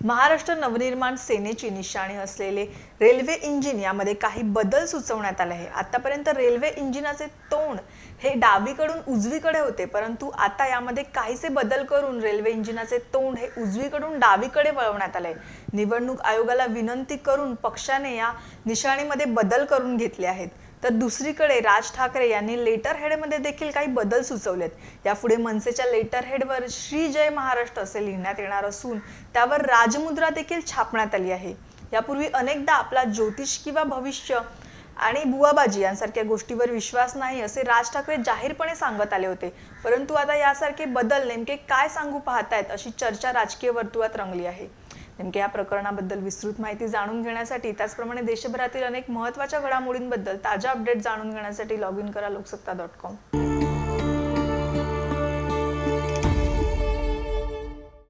महाराष्ट्र नवनिर्माण सेनेची निशाणी असलेले railway engine यामध्ये काही बदल सुचवण्यात आले आहे आतापर्यंत रेल्वे इंजिनाचे तोंड हे डावीकडून उजवीकडे होते परंतु आता यामध्ये काहीसे बदल करून रेल्वे इंजिनाचे तोंड हे उजवीकडून डावीकडे वळवण्यात आले निवडणूक आयोगाला विनंती करून पक्षाने या निशाणीमध्ये बदल करून घेतले आहेत. तर दुसरीकडे राज ठाकरे यांनी लेटर हेडमध्ये देखील काही बदल सुचवलेत. यापुढे मनसेच्या लेटर हेडवर श्री जय महाराष्ट्र असे लिहिण्यात येणार असून त्यावर राजमुद्रा देखील छापण्यात आली आहे. यापूर्वी अनेकदा आपला ज्योतिष किंवा भविष्य आणि बुवाबाजी यांसारख्या गोष्टीवर विश्वास नाही असे राज ठाकरे जाहीरपणे सांगत आले होते. परंतु आता यासारखे बदल नेमके काय सांगू पाहतायत अशी चर्चा राजकीय वर्तुळात रंगली आहे. नेमक्या या प्रकरणाबद्दल विस्तृत माहिती जाणून घेण्यासाठी त्याचप्रमाणे देशभरातील अनेक महत्त्वाच्या घडामोडींबद्दल ताज्या अपडेट जाणून घेण्यासाठी लॉग इन करा लोकसत्ता डॉट कॉम